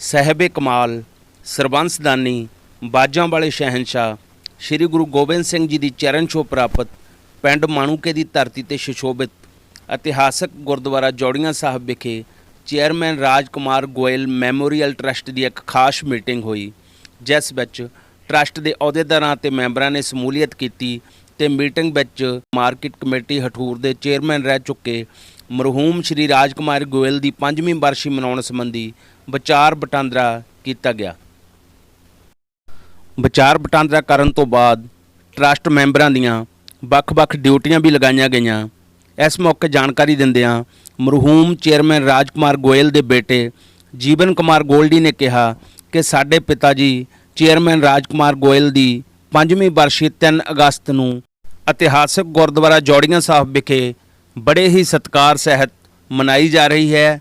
ਸਹਿਬੇ ਕਮਾਲ, ਸਰਬੰਸਦਾਨੀ, ਬਾਜਾਂ ਵਾਲੇ ਸ਼ਹਿਨशाह ਸ੍ਰੀ ਗੁਰੂ ਗੋਬਿੰਦ ਸਿੰਘ ਜੀ ਦੀ ਚਰਨ ਛੋਹ ਪ੍ਰਾਪਤ, ਪਿੰਡ ਮਾਣੂਕੇ ਦੀ ਧਰਤੀ ਤੇ ਸ਼ਿਸ਼ੋਭਿਤ, ਇਤਿਹਾਸਕ ਗੁਰਦੁਆਰਾ ਜੋੜੀਆਂ ਸਾਹਿਬ ਵਿਖੇ chairman Raj Kumar Goyal memorial trust ਦੀ ਇੱਕ ਖਾਸ ਮੀਟਿੰਗ ਹੋਈ, ਜਿਸ ਵਿੱਚ ਟਰਸਟ ਦੇ ਅਹੁਦੇਦਾਰਾਂ ਤੇ ਮੈਂਬਰਾਂ ਨੇ ਸਮੂਲੀਅਤ ਕੀਤੀ ਤੇ ਮੀਟਿੰਗ ਵਿੱਚ ਮਾਰਕੀਟ ਕਮੇਟੀ ਹਠੂਰ ਦੇ ਚੇਅਰਮੈਨ ਰਹਿ ਚੁੱਕੇ, ਮਰਹੂਮ ਸ਼੍ਰੀ ਰਾਜਕੁਮਾਰ ਗੋਇਲ ਦੀ ਪੰਜਵੀਂ ਬਰਸ਼ੀ ਮਨਾਉਣ ਸੰਬੰਧੀ ਵਿਚਾਰ ਵਟਾਂਦਰਾ ਕੀਤਾ ਗਿਆ। ਵਿਚਾਰ ਵਟਾਂਦਰਾ ਕਰਨ ਤੋਂ ਬਾਅਦ ਟਰਸਟ ਮੈਂਬਰਾਂ ਦੀਆਂ ਵੱਖ-ਵੱਖ ਡਿਊਟੀਆਂ ਵੀ ਲਗਾਈਆਂ ਗਈਆਂ। ਇਸ ਮੌਕੇ ਜਾਣਕਾਰੀ ਦਿੰਦਿਆਂ ਮਰਹੂਮ ਚੇਅਰਮੈਨ ਰਾਜਕੁਮਾਰ ਗੋਇਲ ਦੇ ਬੇਟੇ ਜੀਵਨ ਕੁਮਾਰ ਗੋਲਡੀ ਨੇ ਕਿਹਾ ਕਿ ਸਾਡੇ ਪਿਤਾ ਜੀ ਚੇਅਰਮੈਨ ਰਾਜਕੁਮਾਰ ਗੋਇਲ ਦੀ ਪੰਜਵੀਂ ਬਰਸ਼ੀ 3 ਅਗਸਤ ਨੂੰ ਇਤਿਹਾਸਕ ਗੁਰਦੁਆਰਾ ਜੋੜੀਆਂ ਸਾਹਿਬ ਵਿਖੇ ਬੜੇ ਹੀ ਸਤਿਕਾਰ ਸਹਿਤ ਮਨਾਈ ਜਾ ਰਹੀ ਹੈ।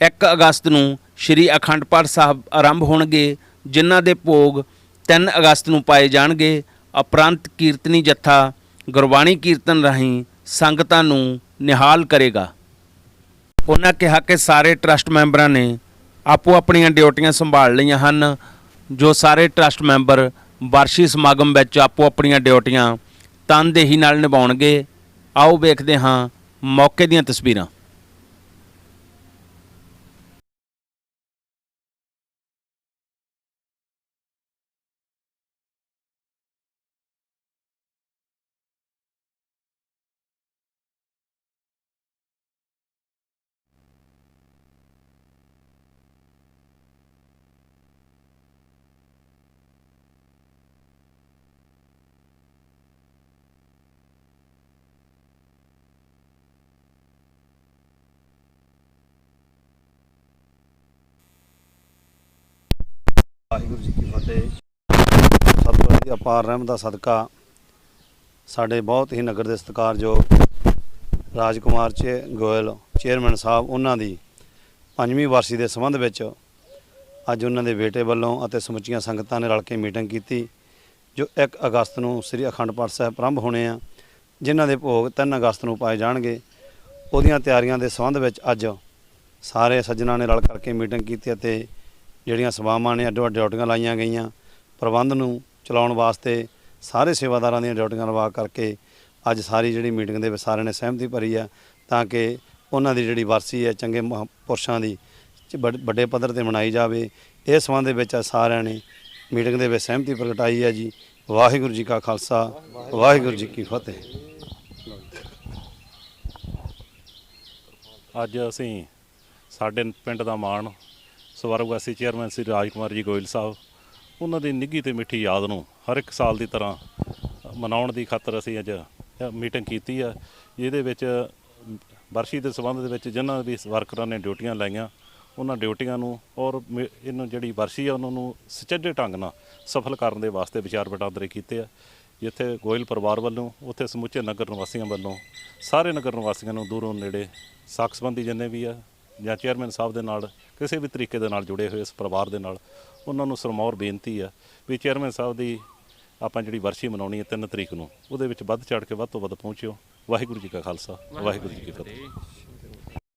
1 ਅਗਸਤ ਨੂੰ ਸ਼੍ਰੀ ਅਖੰਡ ਪਾਠ ਸਾਹਿਬ ਆਰੰਭ ਹੋਣਗੇ, ਜਿਨ੍ਹਾਂ ਦੇ ਭੋਗ 3 ਅਗਸਤ ਨੂੰ ਪਾਏ ਜਾਣਗੇ। ਉਪਰੰਤ ਕੀਰਤਨੀ ਜੱਥਾ, ਗੁਰਬਾਣੀ ਕੀਰਤਨ ਰਾਹੀਂ ਸੰਗਤਾਂ ਨੂੰ ਨਿਹਾਲ ਕਰੇਗਾ। ਉਹਨਾਂ ਕਿਹਾ ਕਿ ਸਾਰੇ ਟਰਸਟ ਮੈਂਬਰਾਂ ਨੇ ਆਪੋ ਆਪਣੀਆਂ ਡਿਊਟੀਆਂ ਸੰਭਾਲ ਲਈਆਂ ਹਨ, ਜੋ ਸਾਰੇ ਟਰਸਟ ਮੈਂਬਰ ਵਾਰਸ਼ੀ ਸਮਾਗਮ ਵਿੱਚ ਆਪੋ ਆਪਣੀਆਂ ਡਿਊਟੀਆਂ ਤਨਦੇਹੀ ਨਾਲ ਨਿਭਾਉਣਗੇ। ਆਓ ਵੇਖਦੇ ਹਾਂ ਮੌਕੇ ਦੀਆਂ ਤਸਵੀਰਾਂ। ਵਾਹਿਗੁਰੂ ਜੀ ਕੀ ਫਤਿਹ। ਸਤਿਗੁਰੂ ਦੀ ਅਪਾਰ ਰਹਿਮ ਦਾ ਸਦਕਾ ਸਾਡੇ ਬਹੁਤ ਹੀ ਨਗਰ ਦੇ ਸਤਿਕਾਰਯੋਗ ਰਾਜਕੁਮਾਰ ਚ ਗੋਇਲ, ਚੇਅਰਮੈਨ ਸਾਹਿਬ, ਉਹਨਾਂ ਦੀ ਪੰਜਵੀਂ ਵਾਰਸੀ ਦੇ ਸੰਬੰਧ ਵਿੱਚ ਅੱਜ ਉਹਨਾਂ ਦੇ ਬੇਟੇ ਵੱਲੋਂ ਅਤੇ ਸਮੁੱਚੀਆਂ ਸੰਗਤਾਂ ਨੇ ਰਲ ਕੇ ਮੀਟਿੰਗ ਕੀਤੀ, ਜੋ 1 ਅਗਸਤ ਨੂੰ ਸ੍ਰੀ ਅਖੰਡ ਪਾਠ ਸਾਹਿਬ ਆਰੰਭ ਹੋਣੇ ਆ, ਜਿਨ੍ਹਾਂ ਦੇ ਭੋਗ 3 ਅਗਸਤ ਨੂੰ ਪਾਏ ਜਾਣਗੇ। ਉਹਦੀਆਂ ਤਿਆਰੀਆਂ ਦੇ ਸੰਬੰਧ ਵਿੱਚ ਅੱਜ ਸਾਰੇ ਸੱਜਣਾ ਨੇ ਰਲ ਕਰਕੇ ਮੀਟਿੰਗ ਕੀਤੀ ਅਤੇ ਜਿਹੜੀਆਂ ਸੇਵਾਵਾਂ ਨੇ ਅੱਡੋ ਅੱਡ ਡਿਊਟੀਆਂ ਲਾਈਆਂ ਗਈਆਂ, ਪ੍ਰਬੰਧ ਨੂੰ ਚਲਾਉਣ ਵਾਸਤੇ ਸਾਰੇ ਸੇਵਾਦਾਰਾਂ ਦੀਆਂ ਡਿਊਟੀਆਂ ਲਵਾ ਕਰਕੇ ਅੱਜ ਸਾਰੀ ਜਿਹੜੀ ਮੀਟਿੰਗ ਦੇ ਵਿੱਚ ਸਾਰਿਆਂ ਨੇ ਸਹਿਮਤੀ ਭਰੀ ਆ, ਤਾਂ ਕਿ ਉਹਨਾਂ ਦੀ ਜਿਹੜੀ ਵਰਸੀ ਹੈ, ਚੰਗੇ ਮਹਾਂਪੁਰਸ਼ਾਂ ਦੀ ਚ ਵੱਡੇ ਪੱਧਰ ਤੇ ਮਨਾਈ ਜਾਵੇ। ਇਸ ਸੰਬੰਧ ਦੇ ਵਿੱਚ ਅੱਜ ਸਾਰਿਆਂ ਨੇ ਮੀਟਿੰਗ ਦੇ ਵਿੱਚ ਸਹਿਮਤੀ ਪ੍ਰਗਟਾਈ ਹੈ ਜੀ। ਵਾਹਿਗੁਰੂ ਜੀ ਕਾ ਖਾਲਸਾ, ਵਾਹਿਗੁਰੂ ਜੀ ਕੀ ਫਤਿਹ। ਅੱਜ ਅਸੀਂ ਸਾਡੇ ਪਿੰਡ ਦਾ ਮਾਣ ਸਵਰਗਵਾਸੀ ਚੇਅਰਮੈਨ ਸ੍ਰੀ ਰਾਜਕੁਮਾਰ ਜੀ ਗੋਇਲ ਸਾਹਿਬ, ਉਹਨਾਂ ਦੀ ਨਿੱਘੀ ਤੇ ਮਿੱਠੀ ਯਾਦ ਨੂੰ ਹਰ ਇੱਕ ਸਾਲ ਦੀ ਤਰ੍ਹਾਂ ਮਨਾਉਣ ਦੀ ਖਾਤਰ ਅਸੀਂ ਅੱਜ ਮੀਟਿੰਗ ਕੀਤੀ ਆ। ਜਿਹਦੇ ਵਿੱਚ ਵਰਸ਼ੀ ਦੇ ਸੰਬੰਧ ਦੇ ਵਿੱਚ ਜਿਨ੍ਹਾਂ ਵੀ ਵਰਕਰਾਂ ਨੇ ਡਿਊਟੀਆਂ ਲਾਈਆਂ, ਉਹਨਾਂ ਡਿਊਟੀਆਂ ਨੂੰ ਔਰ ਮੇ- ਇਹਨੂੰ ਜਿਹੜੀ ਵਰਸ਼ੀ ਆ, ਉਹਨਾਂ ਨੂੰ ਸੁਚੱਜੇ ਢੰਗ ਨਾਲ ਸਫਲ ਕਰਨ ਦੇ ਵਾਸਤੇ ਵਿਚਾਰ ਵਟਾਂਦਰੇ ਕੀਤੇ ਆ। ਜਿੱਥੇ ਗੋਇਲ ਪਰਿਵਾਰ ਵੱਲੋਂ, ਉੱਥੇ ਸਮੁੱਚੇ ਨਗਰ ਨਿਵਾਸੀਆਂ ਵੱਲੋਂ, ਸਾਰੇ ਨਗਰ ਨਿਵਾਸੀਆਂ ਨੂੰ ਦੂਰੋਂ ਨੇੜੇ ਸਾਖ ਸੰਬੰਧੀ ਜਿੰਨੇ ਵੀ ਆ ਜਾਂ ਚੇਅਰਮੈਨ ਸਾਹਿਬ ਦੇ ਨਾਲ, ਕਿਸੇ ਵੀ ਤਰੀਕੇ ਦੇ ਨਾਲ ਜੁੜੇ ਹੋਏ ਇਸ ਪਰਿਵਾਰ ਦੇ ਨਾਲ, ਉਹਨਾਂ ਨੂੰ ਸਰਮੌਰ ਬੇਨਤੀ ਆ ਵੀ ਚੇਅਰਮੈਨ ਸਾਹਿਬ ਦੀ ਆਪਾਂ ਜਿਹੜੀ ਵਰਸ਼ੀ ਮਨਾਉਣੀ ਹੈ 3 ਤਰੀਕ ਨੂੰ, ਉਹਦੇ ਵਿੱਚ ਵੱਧ ਚੜ ਕੇ ਵੱਧ ਤੋਂ ਵੱਧ ਪਹੁੰਚਿਓ। ਵਾਹਿਗੁਰੂ ਜੀ ਕਾ ਖਾਲਸਾ, ਵਾਹਿਗੁਰੂ ਜੀ ਕੀ ਫਤਿਹ।